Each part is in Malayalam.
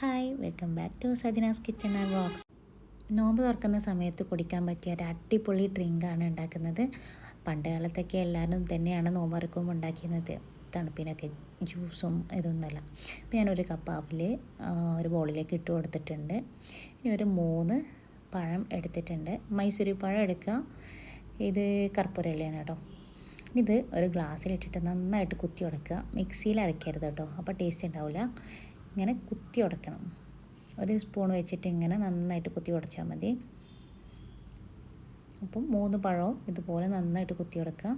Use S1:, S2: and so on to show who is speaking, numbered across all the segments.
S1: Hi welcome back to Sajana's kitchen and vlogs നോമ്പ് തുറക്കുന്ന സമയത്ത് കുടിക്കാൻ പറ്റിയ ഒരു അടിപൊളി ഡ്രിങ്കാണ് ഉണ്ടാക്കുന്നത്. പണ്ട് കാലത്തൊക്കെ എല്ലാവരും തന്നെയാണ് നോമ്പ് തുറക്കുമ്പോൾ ഉണ്ടാക്കിയിരുന്നത്. തണുപ്പിനൊക്കെ ജ്യൂസും ഇതൊന്നുമല്ല. അപ്പോൾ ഞാനൊരു കപ്പ് ആപ്പിൽ ഒരു ബോളിലേക്ക് ഇട്ട് കൊടുത്തിട്ടുണ്ട്. ഇനി ഒരു മൂന്ന് പഴം എടുത്തിട്ടുണ്ട്. മൈസൂരി പഴം എടുക്കുക. ഇത് കർപ്പൂരയിലാണ് കേട്ടോ. ഇത് ഒരു ഗ്ലാസ്സിലിട്ടിട്ട് നന്നായിട്ട് കുത്തി ഉടക്കുക. മിക്സിയിൽ അരയ്ക്കരുത് കേട്ടോ. അപ്പോൾ ടേസ്റ്റ് ഉണ്ടാവില്ല. ഇങ്ങനെ കുത്തി ഉടക്കണം ഒരു സ്പൂൺ വെച്ചിട്ട് ഇങ്ങനെ നന്നായിട്ട് കുത്തി ഉടച്ചാൽ മതി. അപ്പം മൂന്ന് പഴവും ഇതുപോലെ നന്നായിട്ട് കുത്തി ഉടക്കുക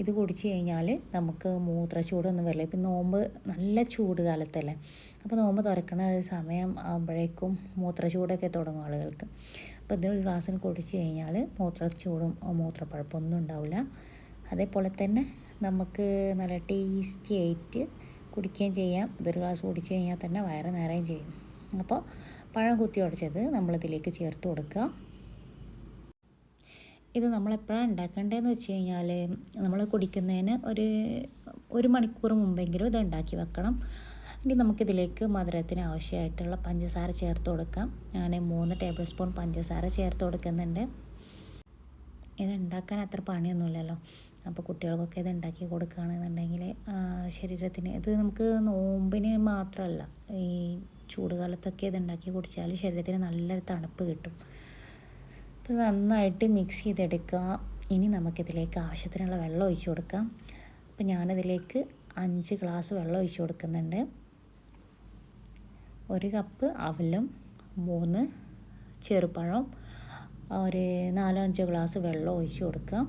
S1: ഇത് കുടിച്ച് കഴിഞ്ഞാൽ നമുക്ക് മൂത്രച്ചൂടൊന്നും വരില്ല. ഇപ്പം നോമ്പ് നല്ല ചൂട് കാലത്തല്ലേ. അപ്പോൾ നോമ്പ് തുറക്കണ സമയം ആകുമ്പോഴേക്കും മൂത്രച്ചൂടൊക്കെ തുടങ്ങും ആളുകൾക്ക്. അപ്പോൾ ഇതൊരു ഗ്ലാസ്സിന് കുടിച്ച് കഴിഞ്ഞാൽ മൂത്രച്ചൂടും മൂത്രപ്പഴപ്പൊന്നും ഉണ്ടാവില്ല. അതേപോലെ തന്നെ നമുക്ക് നല്ല ടേസ്റ്റി ആയിട്ട് കുടിക്കുകയും ചെയ്യാം. ഇതൊരു ഗ്ലാസ് കുടിച്ചു കഴിഞ്ഞാൽ തന്നെ വയറ് നിറയും ചെയ്യും. അപ്പോൾ പഴം കുത്തി ഉടച്ചത് നമ്മളിതിലേക്ക് ചേർത്ത് കൊടുക്കുക. ഇത് നമ്മളെപ്പോഴാണ് ഉണ്ടാക്കേണ്ടതെന്ന് വെച്ച് കഴിഞ്ഞാൽ നമ്മൾ കുടിക്കുന്നതിന് ഒരു ഒരു മണിക്കൂർ മുമ്പെങ്കിലും ഇത് ഉണ്ടാക്കി വെക്കണം. ഇനി നമുക്കിതിലേക്ക് മധുരത്തിന് ആവശ്യമായിട്ടുള്ള പഞ്ചസാര ചേർത്ത് കൊടുക്കാം. ഞാൻ മൂന്ന് ടേബിൾ സ്പൂൺ പഞ്ചസാര ചേർത്ത് കൊടുക്കുന്നുണ്ട്. ഇത് ഉണ്ടാക്കാൻ അത്ര പണിയൊന്നുമില്ലല്ലോ. അപ്പോൾ കുട്ടികൾക്കൊക്കെ ഇത് ഉണ്ടാക്കി കൊടുക്കുകയാണെന്നുണ്ടെങ്കിൽ ശരീരത്തിന് ഇത് നമുക്ക് നോമ്പിന് മാത്രമല്ല ഈ ചൂടുകാലത്തൊക്കെ ഇത് ഉണ്ടാക്കി കുടിച്ചാൽ ശരീരത്തിന് നല്ലൊരു തണുപ്പ് കിട്ടും. ഇത് നന്നായിട്ട് മിക്സ് ചെയ്തെടുക്കുക. ഇനി നമുക്കിതിലേക്ക് ആവശ്യത്തിനുള്ള വെള്ളം ഒഴിച്ചു കൊടുക്കാം. അപ്പോൾ ഞാനതിലേക്ക് അഞ്ച് ഗ്ലാസ് വെള്ളം ഒഴിച്ചു കൊടുക്കുന്നുണ്ട്. ഒരു കപ്പ് അവലും മൂന്ന് ചെറുപഴം ഒരു നാലോ അഞ്ചോ ഗ്ലാസ് വെള്ളം ഒഴിച്ചു കൊടുക്കുക.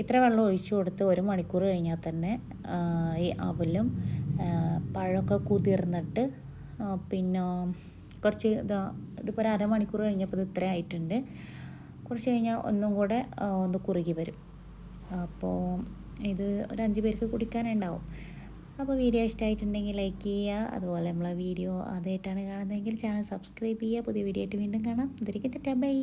S1: ഇത്ര വെള്ളം ഒഴിച്ചു കൊടുത്ത് ഒരു മണിക്കൂർ കഴിഞ്ഞാൽ തന്നെ ഈ അവലും പഴമൊക്കെ കുതിർന്നിട്ട് പിന്നെ കുറച്ച് ഇതാ ഇതിപ്പോൾ ഒരു അരമണിക്കൂർ കഴിഞ്ഞപ്പോൾ ഇത് ഇത്ര ആയിട്ടുണ്ട്. കുറച്ച് കഴിഞ്ഞാൽ ഒന്നും കൂടെ ഒന്ന് കുറുകി വരും. അപ്പോൾ ഇത് ഒരു അഞ്ച് പേർക്ക് കുടിക്കാനുണ്ടാവും. അപ്പോൾ വീഡിയോ ഇഷ്ടമായിട്ടുണ്ടെങ്കിൽ ലൈക്ക് ചെയ്യുക. അതുപോലെ നമ്മളെ വീഡിയോ ആദ്യമായിട്ടാണ് കാണുന്നതെങ്കിൽ ചാനൽ സബ്സ്ക്രൈബ് ചെയ്യുക. പുതിയ വീഡിയോ ആയിട്ട് വീണ്ടും കാണാം. ഇതിരിക്കട്ടെ ബൈ.